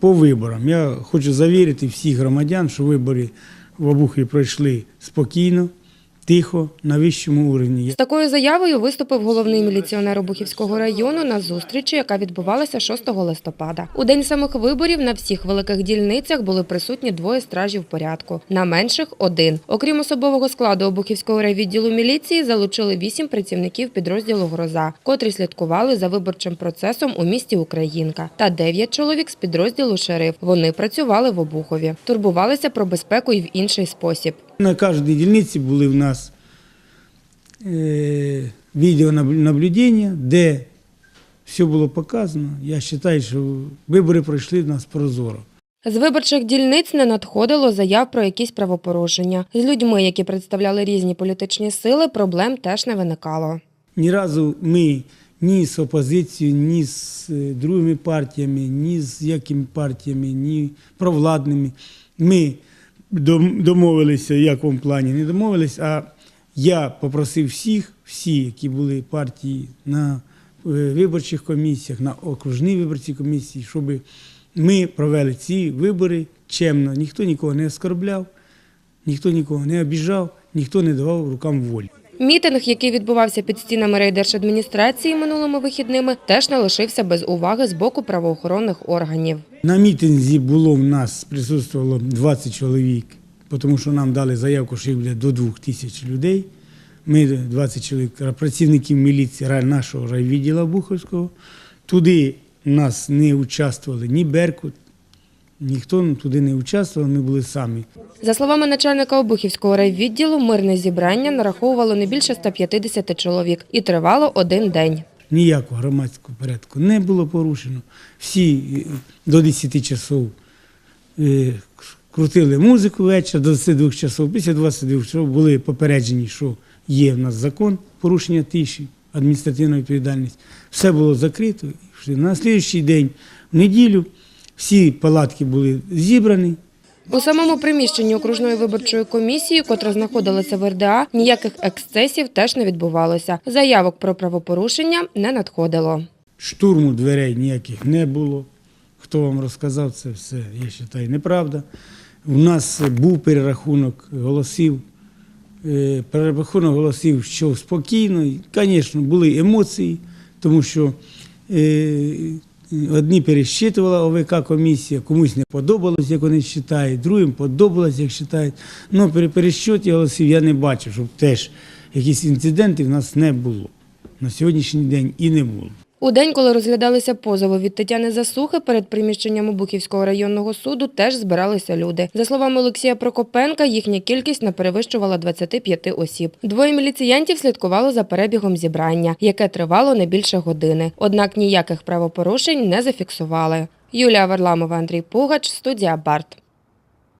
По виборам я хочу завірити всіх громадян, що вибори в Обухові пройшли спокійно, тихо, на вищому рівні. З такою заявою виступив головний міліціонер Обухівського району на зустрічі, яка відбувалася 6 листопада. У день самих виборів на всіх великих дільницях були присутні двоє стражів порядку, на менших – один. Окрім особового складу Обухівського райвідділу міліції, залучили вісім працівників підрозділу «Гроза», котрі слідкували за виборчим процесом у місті Українка, та дев'ять чоловік з підрозділу «Шериф». Вони працювали в Обухові, турбувалися про безпеку і в інший спосіб. На кожній дільниці були в нас відеонаблюдення, де все було показано. Я вважаю, що вибори пройшли в нас прозоро. З виборчих дільниць не надходило заяв про якісь правопорушення. З людьми, які представляли різні політичні сили, проблем теж не виникало. Ні разу ми ні з опозицією, ні з е, другими партіями, ні з якими партіями, ні провладними. Ми дом- домовилися, в якому плані не домовились, а я попросив всіх, всі, які були партії на е, виборчих комісіях, на окружній виборчій комісії, щоб ми провели ці вибори чемно. Ніхто нікого не оскорбляв, ніхто нікого не обіжав, ніхто не давав рукам волі. Мітинг, який відбувався під стінами райдержадміністрації минулими вихідними, теж не лишився без уваги з боку правоохоронних органів. На мітинзі було в нас присутствувало 20 чоловік, тому що нам дали заявку, що їх буде до 2 тисяч людей. Ми 20 чоловік працівників міліції нашого райвідділу Буховського. Туди нас не участвували ні Беркут, ніхто туди не участвував, ми були самі. За словами начальника Обухівського райвідділу, мирне зібрання нараховувало не більше 150 чоловік і тривало один день. Ніякого громадського порядку не було порушено. Всі е, до 10 часов е, крутили музику вечір, до 22 часов. Після 22 часов були попереджені, що є в нас закон порушення тиші, адміністративна відповідальність. Все було закрито. На слідчий день, в неділю, всі палатки були зібрані. У самому приміщенні окружної виборчої комісії, котра знаходилася в РДА, ніяких ексцесів теж не відбувалося. Заявок про правопорушення не надходило. Штурму дверей ніяких не було. Хто вам розказав це все, я вважаю, неправда. У нас був перерахунок голосів. Е, Перерахунок голосів що спокійно. Звісно, були емоції, тому що е, одні пересчитувала ОВК комісія, комусь не подобалось, як вони вважають, другим подобалось, як вважають. Ну, при пересчеті голосів я не бачив, щоб теж якісь інциденти в нас не було. На сьогоднішній день і не було. У день, коли розглядалися позови від Тетяни Засухи, перед приміщенням Обухівського районного суду теж збиралися люди. За словами Олексія Прокопенка, їхня кількість не перевищувала 25 осіб. Двоє міліціянтів слідкували за перебігом зібрання, яке тривало не більше години. Однак ніяких правопорушень не зафіксували. Юлія Варламова, Андрій Пугач, студія Барт.